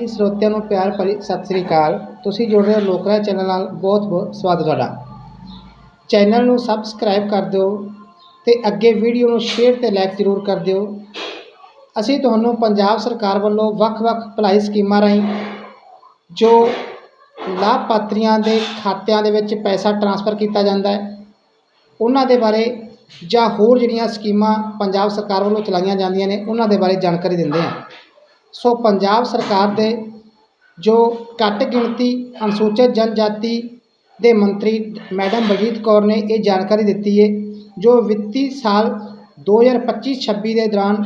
ਜੀ ਸਰੋਤਿਆਂ ਨੂੰ ਪਿਆਰ ਭਰੀ ਸਤਿ ਸ੍ਰੀ ਅਕਾਲ। ਤੁਸੀਂ ਜੁੜ ਰਹੇ ਹੋ ਲੋਕਰਾਜ ਚੈਨਲ ਨਾਲ। ਬਹੁਤ ਬਹੁਤ ਸਵਾਗਤ ਤੁਹਾਡਾ। ਚੈਨਲ ਨੂੰ ਸਬਸਕ੍ਰਾਈਬ ਕਰ ਦਿਓ ਤੇ ਅੱਗੇ ਵੀਡੀਓ ਨੂੰ ਸ਼ੇਅਰ ਤੇ ਲਾਈਕ ਜ਼ਰੂਰ ਕਰ ਦਿਓ। ਅਸੀਂ ਤੁਹਾਨੂੰ ਪੰਜਾਬ ਸਰਕਾਰ ਵੱਲੋਂ ਵੱਖ-ਵੱਖ ਭਲਾਈ ਸਕੀਮਾਂ ਰਾਹੀਂ ਜੋ ਲਾਭਪਾਤਰੀਆਂ ਦੇ ਖਾਤਿਆਂ ਦੇ ਵਿੱਚ ਪੈਸਾ ਟ੍ਰਾਂਸਫਰ ਕੀਤਾ ਜਾਂਦਾ ਹੈ, ਉਹਨਾਂ ਦੇ ਬਾਰੇ ਜਾਂ ਹੋਰ ਜਿਹੜੀਆਂ ਸਕੀਮਾਂ ਪੰਜਾਬ ਸਰਕਾਰ ਵੱਲੋਂ ਚਲਾਈਆਂ ਜਾਂਦੀਆਂ ਨੇ, ਉਹਨਾਂ ਦੇ ਬਾਰੇ ਜਾਣਕਾਰੀ ਦਿੰਦੇ ਹਾਂ। ਸੋ ਪੰਜਾਬ ਸਰਕਾਰ ਦੇ ਜੋ ਘੱਟ ਗਿਣਤੀ ਅਨੁਸੂਚਿਤ ਜਨਜਾਤੀ ਦੇ ਮੰਤਰੀ ਮੈਡਮ ਬਲਜੀਤ ਕੌਰ ਨੇ ਇਹ ਜਾਣਕਾਰੀ ਦਿੱਤੀ ਹੈ, ਜੋ ਵਿੱਤੀ ਸਾਲ 2025-26 ਦੇ ਦੌਰਾਨ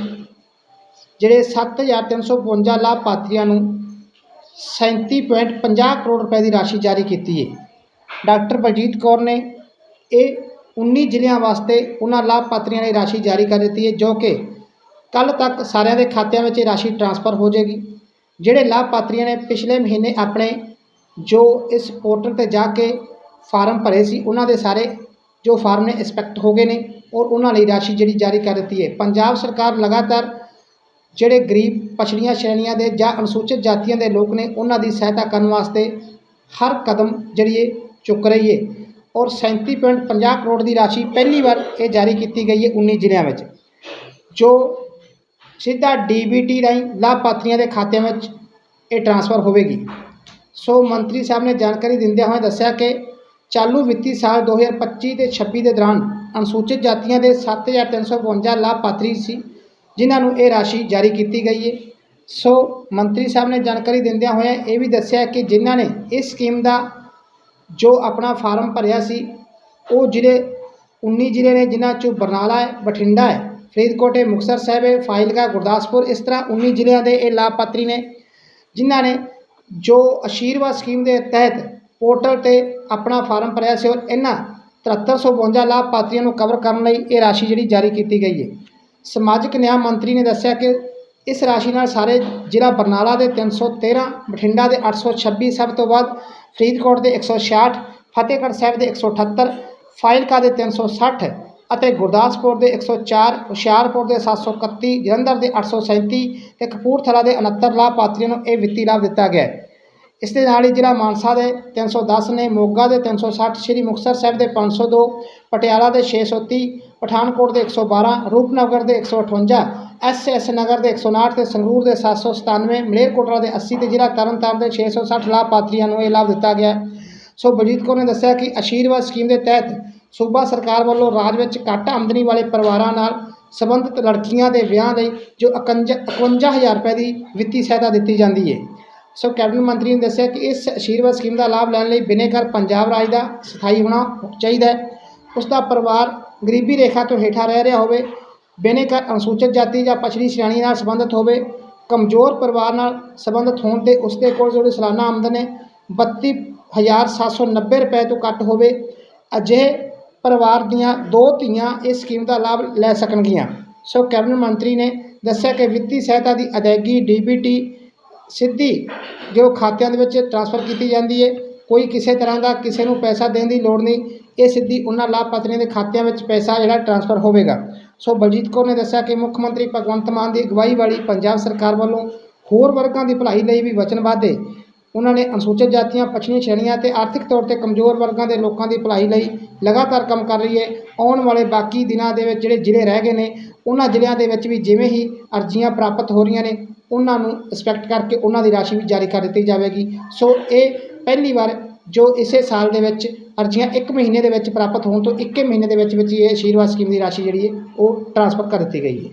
ਜਿਹੜੇ 7352 ਲਾਭਪਾਤਰੀਆਂ ਨੂੰ 37.50 ਕਰੋੜ ਰੁਪਏ ਦੀ ਰਾਸ਼ੀ ਜਾਰੀ ਕੀਤੀ ਹੈ। ਡਾਕਟਰ ਬਲਜੀਤ ਕੌਰ ਨੇ ਇਹ 19 ਜ਼ਿਲ੍ਹਿਆਂ ਵਾਸਤੇ ਉਹਨਾਂ ਲਾਭਪਾਤਰੀਆਂ ਲਈ ਰਾਸ਼ੀ ਜਾਰੀ ਕਰ ਦਿੱਤੀ ਹੈ, ਜੋ ਕਿ ਕੱਲ ਤੱਕ ਸਾਰਿਆਂ ਦੇ ਖਾਤਿਆਂ ਵਿੱਚ ਇਹ ਰਾਸ਼ੀ ਟਰਾਂਸਫਰ ਹੋ ਜਾਏਗੀ। ਜਿਹੜੇ ਲਾਭਪਾਤਰੀਆਂ ਨੇ ਪਿਛਲੇ ਮਹੀਨੇ ਆਪਣੇ ਜੋ ਇਸ ਪੋਰਟਲ ਤੇ ਜਾ ਕੇ ਫਾਰਮ ਭਰੇ ਸੀ, ਉਹਨਾਂ ਦੇ ਸਾਰੇ ਜੋ ਫਾਰਮ ਨੇ ਇੰਸਪੈਕਟ ਹੋ ਗਏ ਨੇ ਔਰ ਉਹਨਾਂ ਲਈ ਰਾਸ਼ੀ ਜਿਹੜੀ ਜਾਰੀ ਕਰ ਦਿੱਤੀ ਹੈ। ਪੰਜਾਬ ਸਰਕਾਰ ਲਗਾਤਾਰ ਜਿਹੜੇ ਗਰੀਬ ਪਛੜੀਆਂ ਸ਼੍ਰੇਣੀਆਂ ਦੇ ਜਾਂ ਅਨੁਸੂਚਿਤ ਜਾਤੀਆਂ ਦੇ ਲੋਕ ਨੇ, ਉਹਨਾਂ ਦੀ ਸਹਾਇਤਾ ਕਰਨ ਵਾਸਤੇ ਹਰ ਕਦਮ ਜਿਹੜੀ ਇਹ ਚੁੱਕ ਰਹੀ ਹੈ ਔਰ 37.50 ਕਰੋੜ ਦੀ ਰਾਸ਼ੀ ਪਹਿਲੀ ਵਾਰ ਇਹ ਜਾਰੀ ਕੀਤੀ ਗਈ ਹੈ 19 ਜ਼ਿਲ੍ਹਿਆਂ ਵਿੱਚ, ਜੋ ਸਿੱਧਾ ਡੀਬੀਟੀ ਰਾਹੀਂ ਲਾਭਪਾਤਰੀਆਂ ਦੇ ਖਾਤਿਆਂ ਵਿੱਚ ਇਹ ਟ੍ਰਾਂਸਫਰ ਹੋਵੇਗੀ। ਸੋ ਮੰਤਰੀ ਸਾਹਿਬ ਨੇ ਜਾਣਕਾਰੀ ਦਿੰਦਿਆਂ ਹੋਏ ਦੱਸਿਆ ਕਿ ਚਾਲੂ ਵਿੱਤੀ ਸਾਲ 2025 ਤੇ 26 ਦੇ ਦੌਰਾਨ ਅਨੁਸੂਚਿਤ ਜਾਤੀਆਂ ਦੇ 7352 ਲਾਭਪਾਤਰੀ ਸੀ, ਜਿਨ੍ਹਾਂ ਨੂੰ ਇਹ ਰਾਸ਼ੀ ਜਾਰੀ ਕੀਤੀ ਗਈ ਹੈ ਸੋ ਮੰਤਰੀ ਸਾਹਿਬ ਨੇ ਜਾਣਕਾਰੀ ਦਿੰਦਿਆਂ ਹੋਇਆਂ ਇਹ ਵੀ ਦੱਸਿਆ ਕਿ ਜਿਨ੍ਹਾਂ ਨੇ ਇਸ ਸਕੀਮ ਦਾ ਜੋ ਆਪਣਾ ਫਾਰਮ ਭਰਿਆ ਸੀ, ਉਹ ਜ਼ਿਲ੍ਹੇ 19 ਜ਼ਿਲ੍ਹੇ ਨੇ, ਜਿਨ੍ਹਾਂ ਚੋਂ ਬਰਨਾਲਾ ਹੈ, ਬਠਿੰਡਾ ਹੈ। ਫਰੀਦਕੋਟ ਹੈ ਮੁਕਤਸਰ ਸਾਹਿਬ ਹੈ ਫਾਜ਼ਿਲਕਾ, ਗੁਰਦਾਸਪੁਰ, ਇਸ ਤਰ੍ਹਾਂ 19 ਜ਼ਿਲ੍ਹਿਆਂ ਦੇ ਇਹ ਲਾਭਪਾਤਰੀ ਨੇ, ਜਿਨ੍ਹਾਂ ਨੇ ਜੋ ਆਸ਼ੀਰਵਾਦ ਸਕੀਮ ਦੇ ਤਹਿਤ ਪੋਰਟਲ ਤੇ ਆਪਣਾ ਫਾਰਮ ਭਰਿਆ ਸੀ ਔਰ ਇਹਨਾਂ 7352 ਲਾਭਪਾਤਰੀਆਂ ਨੂੰ ਕਵਰ ਕਰਨ ਲਈ ਇਹ ਰਾਸ਼ੀ ਜਿਹੜੀ ਜਾਰੀ ਕੀਤੀ ਗਈ ਹੈ। ਸਮਾਜਿਕ ਨਿਆਂ ਮੰਤਰੀ ਨੇ ਦੱਸਿਆ ਕਿ ਇਸ ਰਾਸ਼ੀ ਨਾਲ ਸਾਰੇ ਜ਼ਿਲ੍ਹਾ ਬਰਨਾਲਾ ਦੇ 313 ਬਠਿੰਡਾ ਦੇ 826 ਸਭ ਤੋਂ ਵੱਧ ਫਰੀਦਕੋਟ ਦੇ 166 ਫਤਿਹਗੜ੍ਹ ਸਾਹਿਬ ਦੇ 178 ਫਾਜ਼ਿਲਕਾ ਦੇ 360 ਅਤੇ ਗੁਰਦਾਸਪੁਰ ਦੇ 104 ਹੁਸ਼ਿਆਰਪੁਰ ਦੇ 731 ਜਲੰਧਰ ਦੇ 837 ਤੇ ਕਪੂਰਥਲਾ ਦੇ 69 ਲਾਭਪਾਤਰੀਆਂ ਨੂੰ ਇਹ ਵਿੱਤੀ ਲਾਭ ਦਿੱਤਾ ਗਿਆ ਇਸ ਦੇ ਨਾਲ ਹੀ ਜ਼ਿਲ੍ਹਾ ਮਾਨਸਾ ਦੇ 310 ਨੇ, ਮੋਗਾ ਦੇ 360 ਸ਼੍ਰੀ ਮੁਕਤਸਰ ਸਾਹਿਬ ਦੇ 502 ਪਟਿਆਲਾ ਦੇ 630 ਪਠਾਨਕੋਟ ਦੇ 112 ਰੂਪਨਗਰ ਦੇ 158 ਐਸ ਨਗਰ ਦੇ 159 ਤੇ ਸੰਗਰੂਰ ਦੇ 797 ਮਲੇਰਕੋਟਲਾ ਦੇ 80 ਤੇ ਜ਼ਿਲ੍ਹਾ ਤਰਨਤਾਰਨ ਦੇ 660 ਲਾਭਪਾਤਰੀਆਂ ਨੂੰ ਇਹ ਲਾਭ ਦਿੱਤਾ ਗਿਆ ਸੋ ਬਲਜੀਤ ਕੌਰ ਨੇ ਦੱਸਿਆ ਕਿ ਆਸ਼ੀਰਵਾਦ ਸਕੀਮ ਦੇ ਤਹਿਤ ਸੂਬਾ ਸਰਕਾਰ ਵੱਲੋਂ ਰਾਜ ਵਿੱਚ ਘੱਟ ਆਮਦਨੀ ਵਾਲੇ ਪਰਿਵਾਰਾਂ ਨਾਲ ਸੰਬੰਧਿਤ ਲੜਕੀਆਂ ਦੇ ਵਿਆਹ ਲਈ ਜੋ 51 51000 ਰੁਪਏ ਦੀ ਵਿੱਤੀ ਸਹਾਇਤਾ ਦਿੱਤੀ ਜਾਂਦੀ ਹੈ ਸੋ ਕੈਬਨਿਟ ਮੰਤਰੀ ਨੇ ਦੱਸਿਆ ਕਿ ਇਸ ਆਸ਼ੀਰਵਾਦ ਸਕੀਮ ਦਾ ਲਾਭ ਲੈਣ ਲਈ ਬਿਨੇਕਰ ਪੰਜਾਬ ਰਾਜ ਦਾ ਸਥਾਈ ਹੋਣਾ ਚਾਹੀਦਾ ਹੈ। ਉਸ ਦਾ ਪਰਿਵਾਰ ਗਰੀਬੀ ਰੇਖਾ ਤੋਂ ਹੇਠਾਂ ਰਹਿ ਰਿਹਾ ਹੋਵੇ ਬਿਨੇਕਰ ਅਨੁਸੂਚਿਤ ਜਾਤੀ ਜਾਂ ਪਛੜੀ ਸ਼੍ਰੇਣੀ ਨਾਲ ਸੰਬੰਧਿਤ ਹੋਵੇ, ਕਮਜ਼ੋਰ ਪਰਿਵਾਰ ਨਾਲ ਸੰਬੰਧਿਤ ਹੋਣ ਤੇ ਉਸ ਦੇ ਕੋਲ ਜਿਹੜੀ ਸਾਲਾਨਾ ਆਮਦਨ ਹੈ 32790 ਰੁਪਏ ਤੋਂ ਘੱਟ ਹੋਵੇ, ਅਜਿਹੇ ਪਰਿਵਾਰ ਦੀਆਂ ਦੋ ਧੀਆਂ ਇਸ ਸਕੀਮ ਦਾ ਲਾਭ ਲੈ ਸਕਣਗੀਆਂ। ਸੋ ਕੈਬਨਿਟ ਮੰਤਰੀ ਨੇ ਦੱਸਿਆ ਕਿ ਵਿੱਤੀ ਸਹਾਇਤਾ ਦੀ ਅਦਾਇਗੀ ਡੀਬੀਟੀ ਸਿੱਧੀ ਜੋ ਖਾਤਿਆਂ ਦੇ ਵਿੱਚ ਟ੍ਰਾਂਸਫਰ ਕੀਤੀ ਜਾਂਦੀ ਹੈ ਕੋਈ ਕਿਸੇ ਤਰ੍ਹਾਂ ਦਾ ਕਿਸੇ ਨੂੰ ਪੈਸਾ ਦੇਣ ਦੀ ਲੋੜ ਨਹੀਂ। ਇਹ ਸਿੱਧੀ ਉਹਨਾਂ ਲਾਭਪਾਤਰੀਆਂ ਦੇ ਖਾਤਿਆਂ ਵਿੱਚ ਪੈਸਾ ਜਿਹੜਾ ਟ੍ਰਾਂਸਫਰ ਹੋਵੇਗਾ। ਸੋ ਬਲਜੀਤ ਕੌਰ ਨੇ ਦੱਸਿਆ ਕਿ ਮੁੱਖ ਮੰਤਰੀ ਭਗਵੰਤ ਮਾਨ ਦੀ ਅਗਵਾਈ ਵਾਲੀ ਪੰਜਾਬ ਸਰਕਾਰ ਵੱਲੋਂ ਹੋਰ ਵਰਗਾਂ ਦੀ ਭਲਾਈ ਲਈ ਵੀ ਵਚਨਬੱਧ ਹੈ ਉਹਨਾਂ ਨੇ ਅਨੁਸੂਚਿਤ ਜਾਤੀਆਂ ਪਛੜੀਆਂ ਸ਼੍ਰੇਣੀਆਂ ਤੇ ਆਰਥਿਕ ਤੌਰ ਤੇ ਕਮਜ਼ੋਰ ਵਰਗਾਂ ਦੇ ਲੋਕਾਂ ਦੀ ਭਲਾਈ ਲਈ ਲਗਾਤਾਰ ਕੰਮ ਕਰ ਰਹੀ ਹੈ। ਆਉਣ ਵਾਲੇ ਬਾਕੀ ਦਿਨਾਂ ਦੇ ਵਿੱਚ ਜਿਹੜੇ ਜ਼ਿਲ੍ਹੇ ਰਹਿ ਗਏ ਨੇ, ਉਹਨਾਂ ਜ਼ਿਲ੍ਹਿਆਂ ਦੇ ਵਿੱਚ ਵੀ ਜਿਵੇਂ ਹੀ ਅਰਜ਼ੀਆਂ ਪ੍ਰਾਪਤ ਹੋ ਰਹੀਆਂ ਨੇ, ਉਹਨਾਂ ਨੂੰ ਇੰਸਪੈਕਟ ਕਰਕੇ ਉਹਨਾਂ ਦੀ ਰਾਸ਼ੀ ਵੀ ਜਾਰੀ ਕਰ ਦਿੱਤੀ ਜਾਵੇਗੀ। ਸੋ ਇਹ ਪਹਿਲੀ ਵਾਰ ਜੋ ਇਸੇ ਸਾਲ ਦੇ ਵਿੱਚ ਅਰਜ਼ੀਆਂ 1 ਮਹੀਨੇ ਦੇ ਵਿੱਚ ਪ੍ਰਾਪਤ ਹੋਣ ਤੋਂ 1 ਮਹੀਨੇ ਦੇ ਵਿੱਚ ਵਿੱਚ ਹੀ ਇਹ ਆਸ਼ੀਰਵਾਦ ਸਕੀਮ ਦੀ ਰਾਸ਼ੀ ਜਿਹੜੀ ਹੈ, ਉਹ ਟ੍ਰਾਂਸਫਰ ਕਰ ਦਿੱਤੀ ਗਈ ਹੈ।